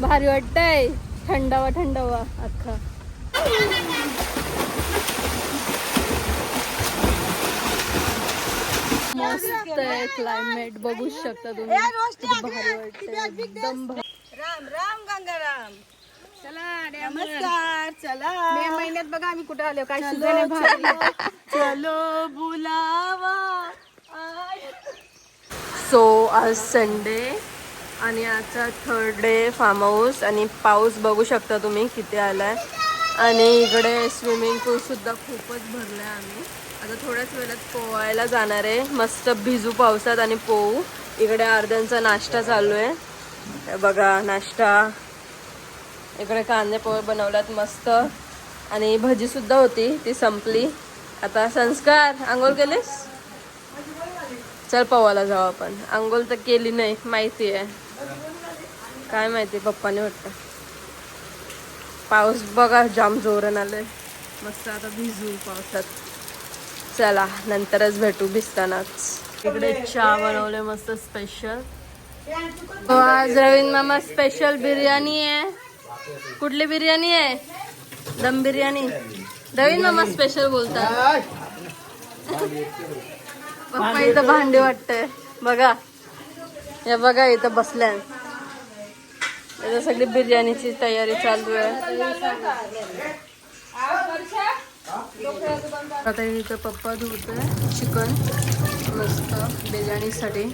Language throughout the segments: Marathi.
भारी वाटतंय. थंडावा थंडावा अख्खा. मस्त आहे क्लायमेट बघू शकता तुम्ही. भारी वाटतंय. एकदम भारी. राम राम गंगाराम. चला नमस्कार चला. मे महिन्यात बघा आम्ही कुठे आलो काय आहे भारी चलो बुलावा. सो आज संडे आणि आजचा थर्ड डे फार्म हाऊस आणि पाऊस बघू शकता तुम्ही किती आला आहे आणि इकडे स्विमिंग पूलसुद्धा खूपच भरला आहे आम्ही. आता थोड्याच वेळात पोहायला जाणार आहे. मस्त भिजू पावसात आणि पोहू. इकडे अर्ध्यांचा नाश्ता चालू आहे बघा नाश्ता. इकडे कांदे पोहे बनवल्यात मस्त. आणि भजीसुद्धा होती ती संपली. आता संस्कार आंघोळ केलीस? चल पवायला जाऊ आपण. आंघोळ तर केली नाही माहिती आहे काय माहिती पप्पाने वाटतं. पाऊस बघा जाम जोरान आलंय. मस्त आता भिजू पावसात. चला नंतरच भेटू भिजतानाच. इकडे चहा बनवले मस्त स्पेशल हो, आज रवींद्र मामा स्पेशल बिर्याणी आहे. कुठली बिर्याणी आहे? दम बिर्याणी. रवींद्र मामा स्पेशल बोलतात. पप्पा इथं भांडे वाटतंय. बघा. या बघा इथं बसल्या इथं सगळी बिर्याणीची तयारी चालू आहे. आता इथं पप्पा धुतोय चिकन. मस्त बिर्याणीसाठी.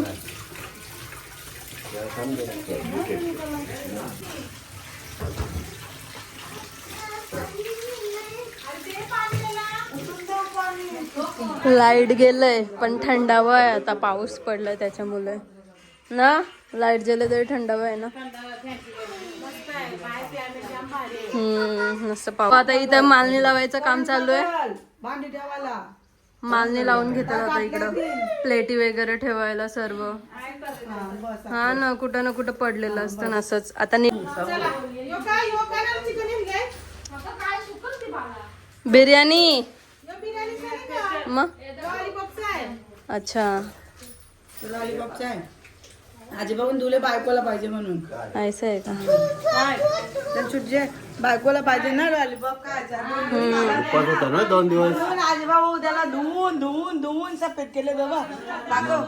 लाइट गेलंय पण थंडावा आहे आता पाऊस पडलाय त्याच्यामुळे. ना? लाइट गेले तरी थंडावा आहे ना? हम्म मस्त पाऊस. आता इथं मालणी लावायचं काम चालू आहे. मालणी लावून घेतात आता इकडं. प्लेटी वगैरे ठेवायला सर्व. हा ना कुठं ना कुठं पडलेलं असतं ना असंच. आता बिर्याणी? मग? अच्छा. लॉलीपॉपचा आहे आजी बघून तुले बायकोला पाहिजे म्हणून. ऐसा आहे का? काय? तर सुटजे बायकोला पाहिजे ना लॉलीपॉप. काय उपास होता ना दोन दिवस? आजी बाबा उद्याला धुवून धुवून धुवून सफेद केले बाबा दाखव.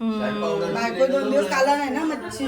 बायको दोन दिवस काला नाही ना मच्छी?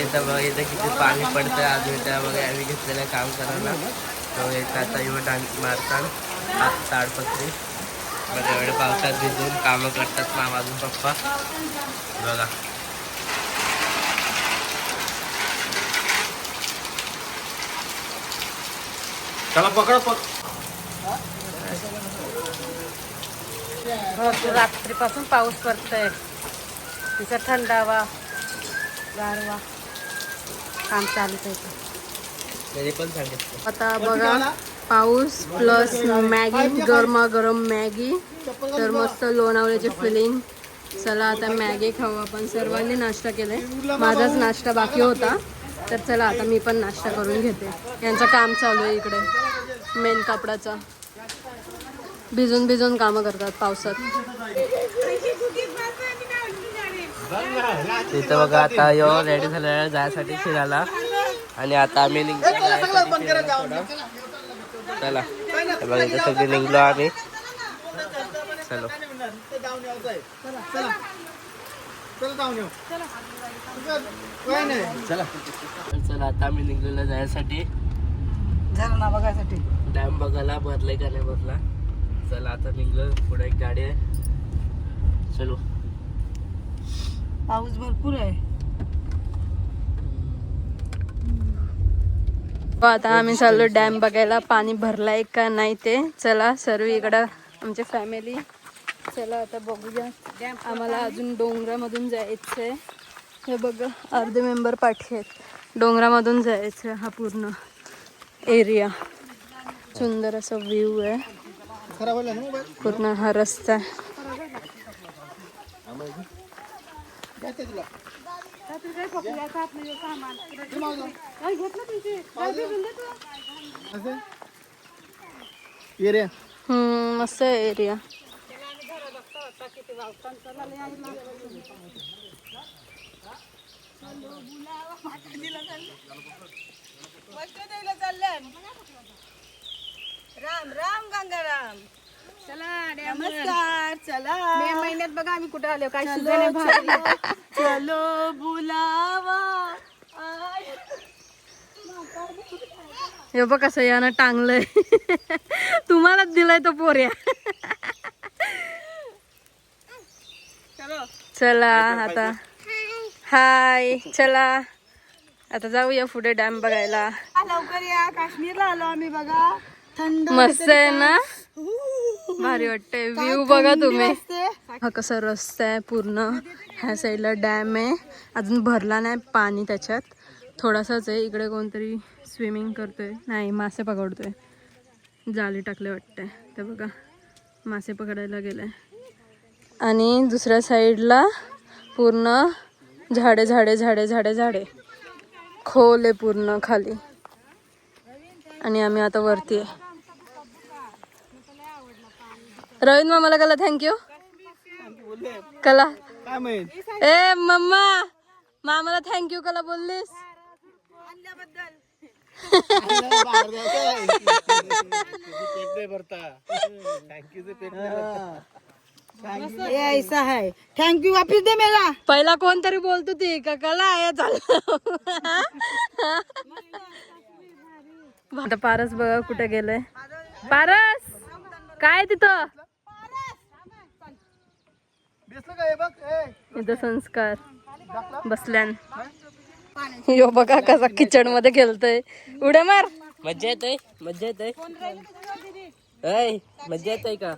इथं बघा इथं किती पाणी पडतं अजून त्या बघा आम्ही घेतलेलं काम करायला. तो एक आता येऊन डान्स मारतात हात ताडपत्री बघा एवढे पावसात भिजून कामं करतात मामा अजून पप्पा. बघा. चला पकडा रात्रीपासून पाऊस पडतोय. तिचा थंडावा गारवा काम चालूच आहे आता बघा पाऊस प्लस मॅगी गरमागरम मॅगी. तर मस्त लोणावळ्याची फिलिंग चला आता मॅगी खाऊ आपण. सर्वांनी नाश्ता केलाय. माझाच नाश्ता बाकी होता. तर चला आता मी पण नाश्ता करून घेते. यांचं काम चालू आहे इकडे. मेन कापडाचा भिजून भिजून कामं करतात पावसात. तिथं बघा आता यो रेडी झालेला जायसाठी फिरायला. आणि आता आम्ही निघतो. चला. बघा इथं सगळे निघलो आम्ही. चलो. चला. चला आता आम्ही निघलेलो जायसाठी. डॅम बघायला भरले का नाही भरला? चला आता निघलो पुढे एक गाडी आहे. चलो. पाऊस भरपूर आहे. हो, आता आम्ही चाललो डॅम बघायला. पाणी भरलाय का नाही ते. चला सर्व इकडं आमची फॅमिली चला आता बघूया. आम्हाला अजून डोंगरामधून जायचं आहे हे बघा अर्धे मेंबर पाठी आहेत. डोंगरामधून जायचं आहे हा पूर्ण एरिया सुंदर असा व्ह्यू आहे. पूर्ण हा रस्ता मस्त एरिया चालल्या राम राम गंगाराम चला नमस्कार चला. मे महिन्यात बघा आम्ही कुठे आलो काय चलो बुलावा. हे बघ कसं यानं टांगलंय. तुम्हालाच दिलाय तो पोऱ्या. चला. आता. हाय चला. आता जाऊया पुढे डॅम बघायला. लवकर या. काश्मीरला आलो आम्ही बघा. मस्त आहे ना? भारी वाटतंय. व्ह्यू बघा तुम्ही. हा कसा रस्ता आहे पूर्ण. ह्या साईडला डॅम आहे. अजून भरला नाही पाणी त्याच्यात. थोडासाच आहे. इकडे कोणतरी स्विमिंग करतोय. नाही मासे पकडतोय. जाळी टाकले वाटतंय. ते बघा. मासे पकडायला गेलाय. आणि दुसऱ्या साईडला पूर्ण झाडे झाडे झाडे झाडे झाडे. खोल आहे पूर्ण खाली. आणि आम्ही आता वरती आहे. रवींद्र मामाला कला थँक्यू कला. ए मम्मा मामाला थँक्यू कला बोललीस. ये ऐसा है. थँक्यू वापिस दे मेरा. पहिला कोणतरी बोलतो ती का कला झालं. आता पारस बघा कुठे गेलंय. पारस काय तिथं? इथं संस्कार. बसल्यान. यो बघा कसा किचनमध्ये खेळतोय. उड्या मार. मज्जा येतोय? मज्जा येतोय? ऐ मज्जा येतोय का?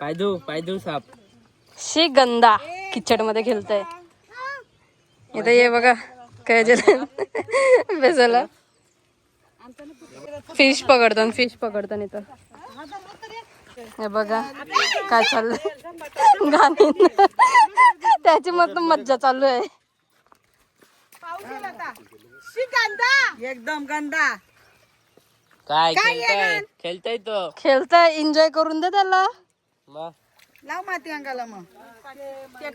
पाय धू पाय धू साप. शी गंदा किचडमध्ये खेळतोय. इथं ये बघा काय बेसाला. फिश पकडतो फिश पकडतो इथं. हे बघा काय चाललंय? गाणी त्याची मत मज्जा चालू आहे. एकदम गंदा. काय खेळताय? खेळताय तो. खेळताय एन्जॉय करून दे त्याला. लाव माती अंगाला मग.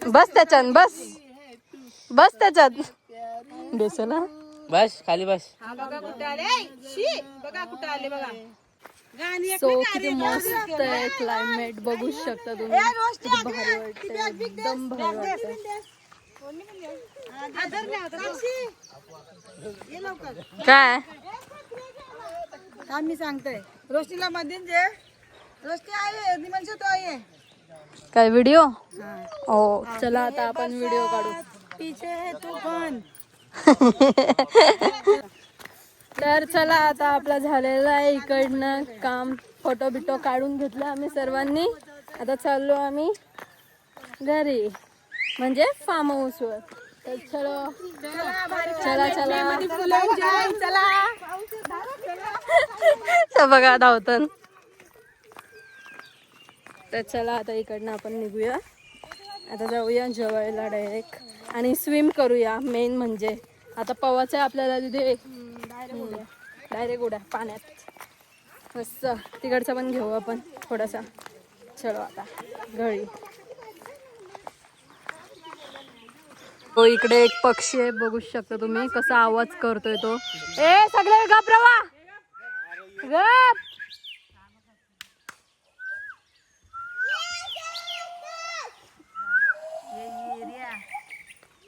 बस त्याच्यात बस. बस त्याच्यात. बेसाला बस खाली बस. हा बघा कुठे आले. बघा कुठे आले बघा. सो किती मस्त आहे क्लायमेट बघू शकता तुम्ही. किती भारी वाटतंय. एकदम भारी लवकर. काय? मी सांगतोय. रोशनीला मधीन जे रोशनी आहे निमंश तो आहे. काय व्हिडिओ हो. चला आता आपण व्हिडिओ काढू. पीछे है तूफान तर चला आता आपला झालेला आहे इकडनं काम फोटो बिटो काढून घेतलं आम्ही सर्वांनी. आता चाललो आम्ही घरी म्हणजे फार्म हाऊसवर तर चलो. चला चला. तर बघा धावतन तर चला आता इकडनं आपण निघूया. आता जाऊया जेवायला डायरेक्ट आणि स्विम करूया मेन म्हणजे. आता पवाचं आहे आपल्याला तिथे डायरेक्ट उड्या पाण्यात. मस्त. तिकडचा पण घेऊ आपण थोडासा. चलो आता. घळी तो इकडे एक पक्षी आहे बघू शकता तुम्ही. कसा आवाज करतोय तो. ए सगळे गप रवा. गप.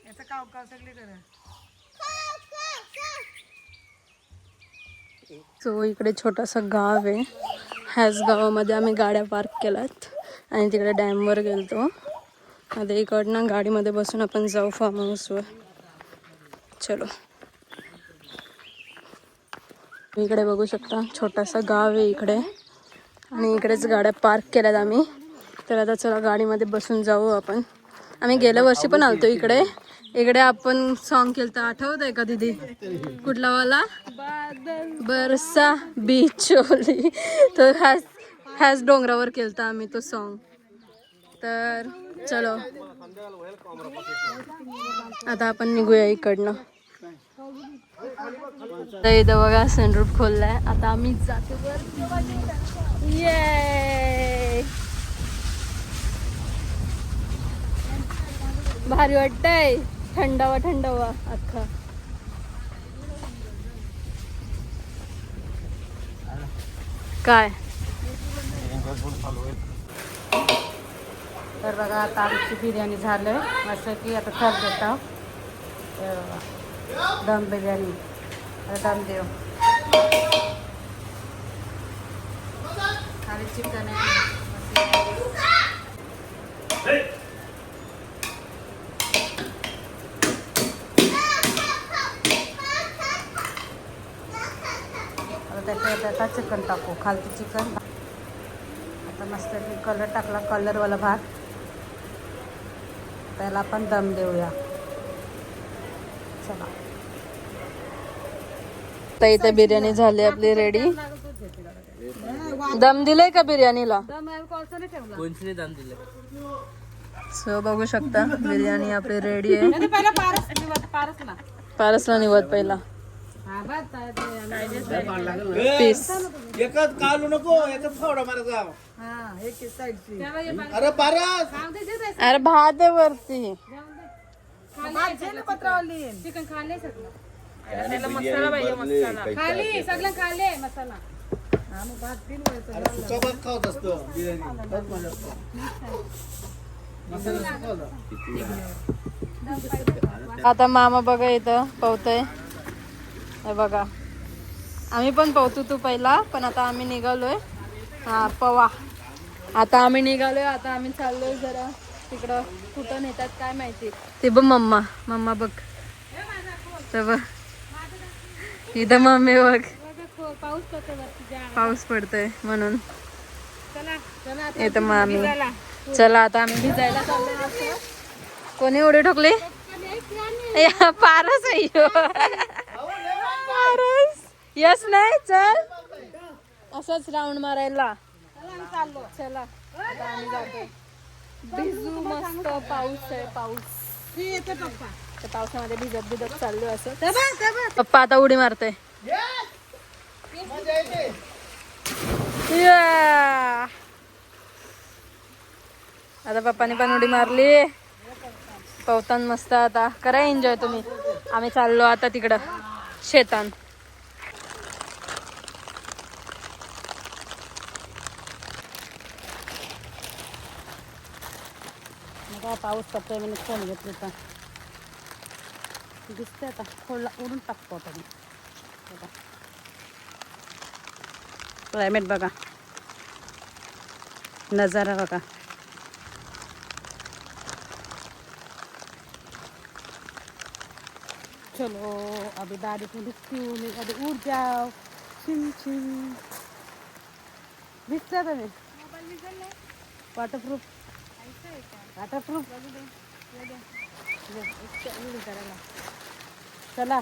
याचा काव काव सगळे सो इकडे छोटासा गाव आहे. ह्याच गावामध्ये आम्ही गाड्या पार्क केल्यात. आणि तिकडे डॅमवर गेलतो. आता इकडनं गाडीमध्ये बसून आपण जाऊ फार्म हाऊसवर चलो. इकडे बघू शकता छोटासा गाव आहे इकडे. आणि इकडेच गाड्या पार्क केल्यात आम्ही. तर आता चला गाडीमध्ये बसून जाऊ आपण. आम्ही गेल्या वर्षी पण आलतो इकडे. इकडे आपण सॉन्ग केलं आठवत आहे का दीदी? कुठला वाला? बरसा बिचोली. तर ह्याच ह्याच डोंगरावर केलता आम्ही तो सॉन्ग तर चलो. आता आपण निघूया इकडनं. इथं बघा सनरूफ खोललाय. आता आम्ही जातो ये भारी वाटतंय. थंडावा थंडावा अख्खा. काय? तर बघा आता आमची बिर्याणी झालं असं की आता थर देता दम बिर्याणी. दम देव खाली चिकन आहे. आता त्याच्यात आता चिकन टाकू खालचं चिकन. आता मस्त कलर टाकला कलरवाला भात. त्याला आपण दम देऊया. चला. आता इथे बिर्याणी झाली आपली रेडी दम दिलाय का बिर्याणीला? कोणची दाम दिले सो बघू शकता बिर्याणी आपली रेडी आहे. पहिला पारस निवड पारस ना पारसला निवत पहिला. पीस एकच कालू नको एकच फावडा मारायचा हा अरे पारस अरे भात आहे वरती. चिकन सगळं. खाली सगळं मसाला. सुका भात खावत असतो बिर्याणी. आता मामा बघा इथं पवतय. हे बघा. आम्ही पण पोहतो तू पहिला पण आता आम्ही निघालोय. हा पवा. आता आम्ही निघालोय आता आम्ही चाललोय जरा तिकडं. कुठं नेतात काय माहिती. ते बघ मम्मा. मम्मा बघ. तर बघ. इथं मम्मी बघ. पाऊस पडतो पाऊस पडतोय म्हणून. चला येतं मामी चला आता आम्ही भिजायला कोणी उडी ठोकली? या, पारस आहे ह्यो. यस नाही चल. असंच राऊंड मारायला. चला. भिजू मस्त पाऊस आहे पाऊस. पावसामध्ये भिजत भिजत चाललो असं. पप्पा आता उडी मारते या. आता पप्पाने पण उडी मारली. पवतान मस्त आता. करा एन्जॉय तुम्ही. आम्ही चाललो आता तिकडं. शेतान. पाऊस पडतोय मी फोन घेतली तर. दिसतंय आता. खोडला उडून टाकतो आता मी. बघा. क्लायमेट बघा. नजारा बघा. चलो अभी बारिश में दिखती हूँ मैं अभी उड़ जाओ छिन छिन दिसता तुम्ही वॉटरप्रूफ वॉटरप्रूफ चला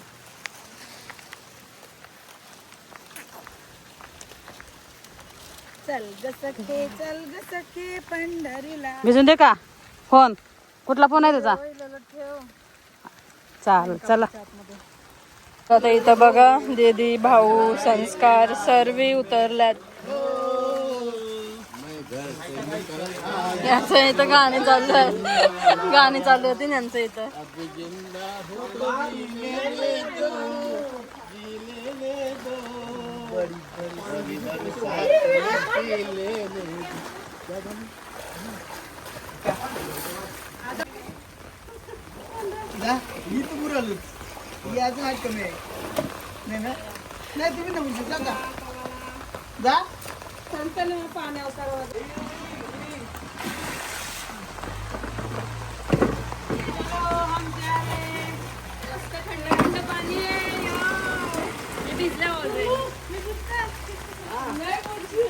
चल ग सखे चल ग सखे पंढरीला. भिजून दे का? फोन. कुठला फोन आहे तुझा? चाल चला. आता इथं बघा दीदी भाऊ संस्कार सर्व उतरल्यात. यांचं इथं गाणे चालू आहे गाणे चालू होते यांचं इथं. जा, मी तर पुरं ही अजून आहेत कमी. आहे नाही ना? नाही तुम्ही ना म्हणजे जा. का जा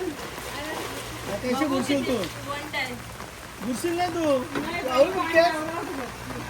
आता कशी बुडशील तू बुडशील नाही तू.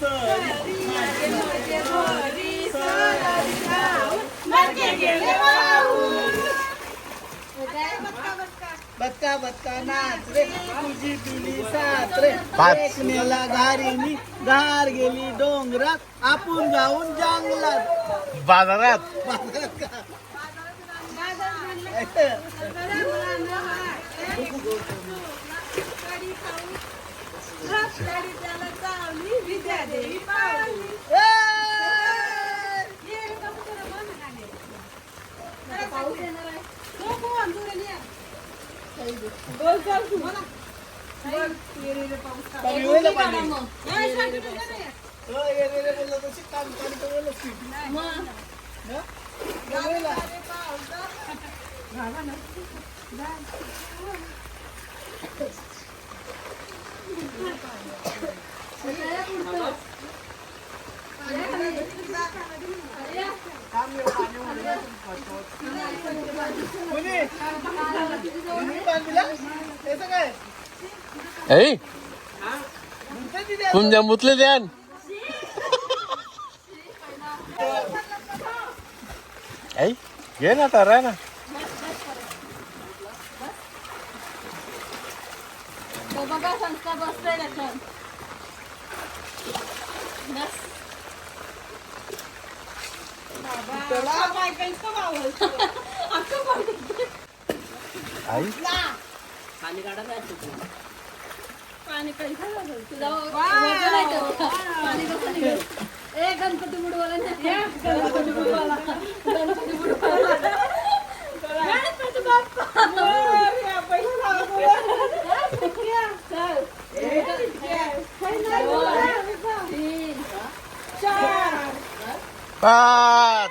ग ये ग सर बच्चा बच्चा नाच रे तुझी तुली सात रे एक नेला घारीनी धार गेली डोंगरात आपण जाऊन जंगलात बाजारात बाजारात का? पाणी होईल पाणी हो, ये रे रे बोललो तशी काम काम तर बोललो की. हं? ये होईल. कोणी? कोणी बांधला? त्याचं काय? ऐ. तुमच्या मुतले द्यान ऐ घे ना तर आहे ना. बघा संस्था बसतोय त्याच्यात आई. पाणी काही तुझा वजन आहे तेवढं. पाणी कसं निघेल? ए गणपती बुडवाला नाही. गणपती बुडवाला. गणपती बुडवाला. गणपती बाप्पा. चल. तीन पाच.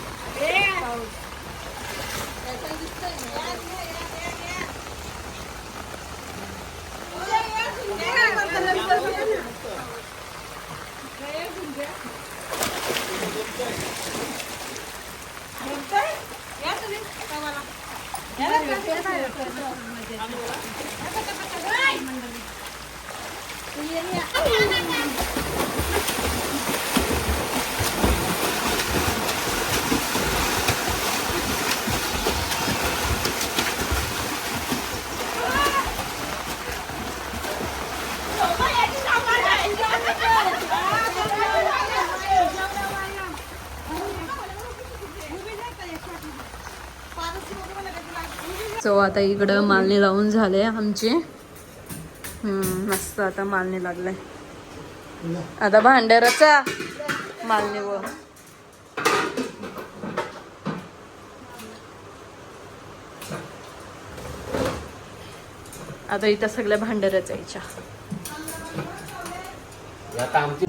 सो आता इकडं मालणी लावून झाले आमचे. मस्त आता मालणी लागलंय. आता भांडाराचा मालणी व आता इथं सगळ्या भांडाराचा याच्या आमची